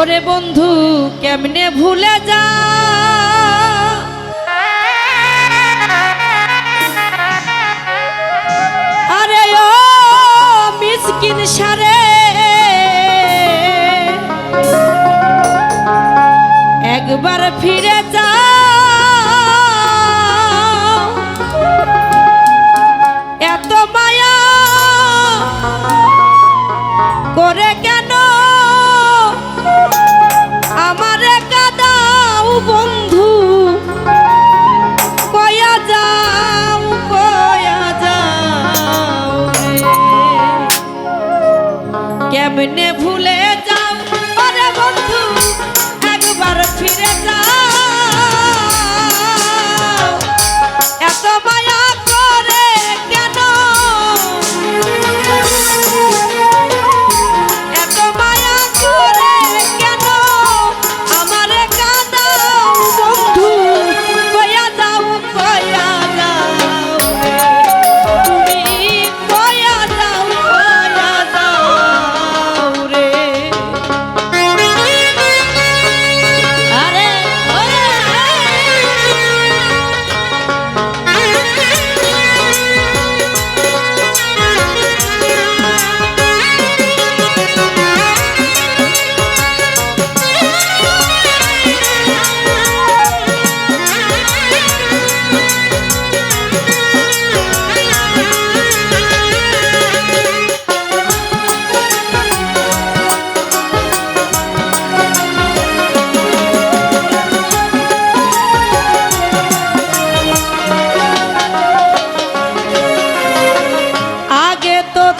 ওরে বন্ধু কেমনে ভুলে যা? আরে ও মিসকিন সারে। একবার ফিরে ভুলে যাও। পরে বন্ধু একবার ফিরে যাও।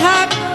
থাক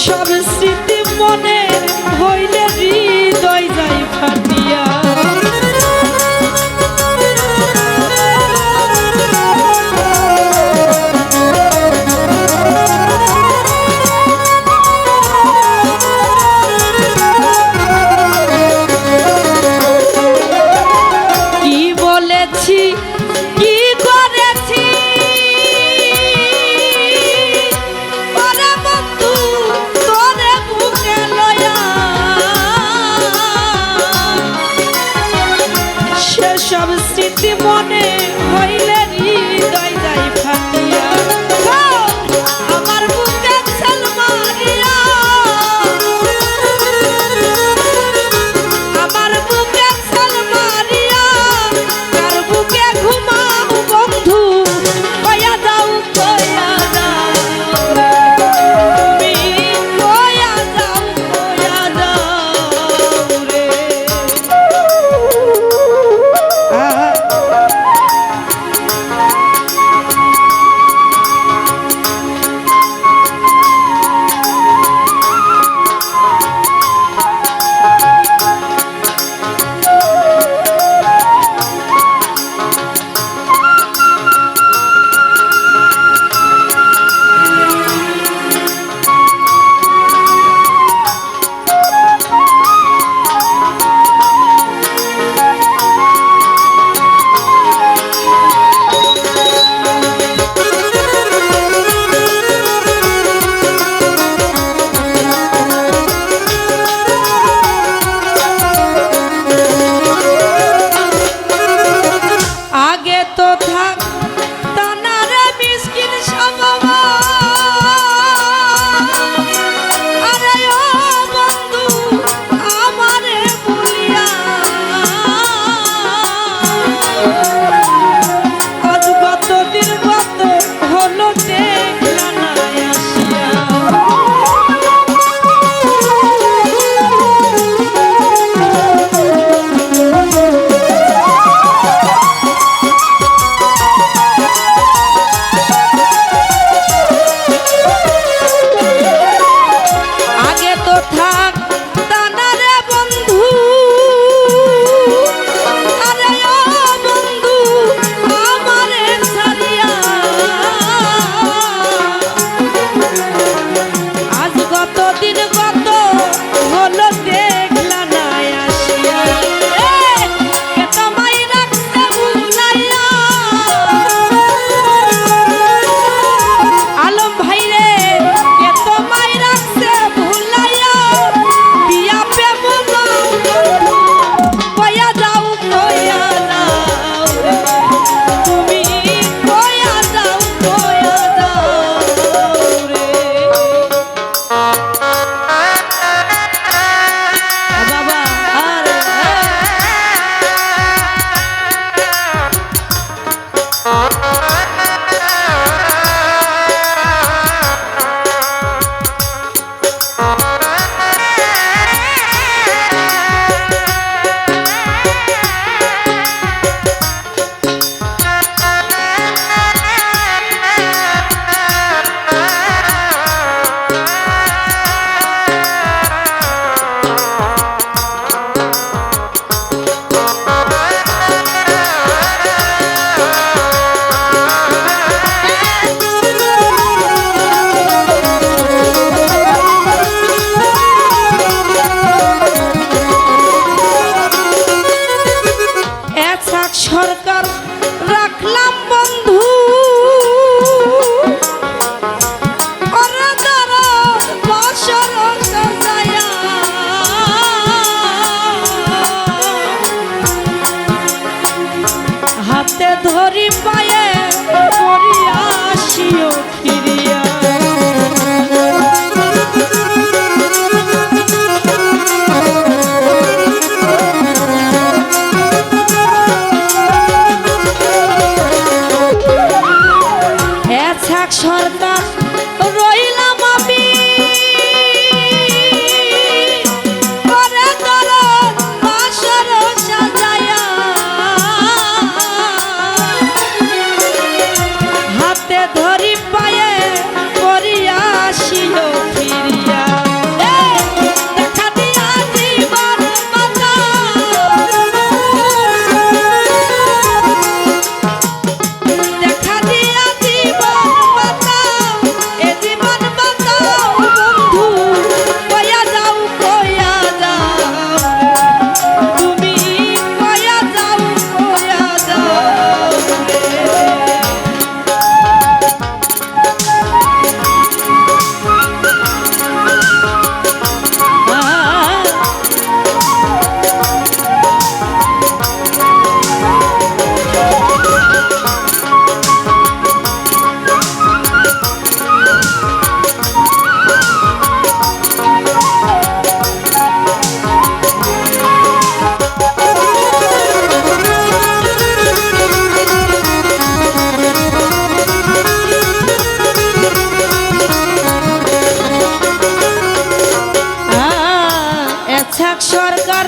shopping. হাতে ধরি পায়ে আসিও। সরকার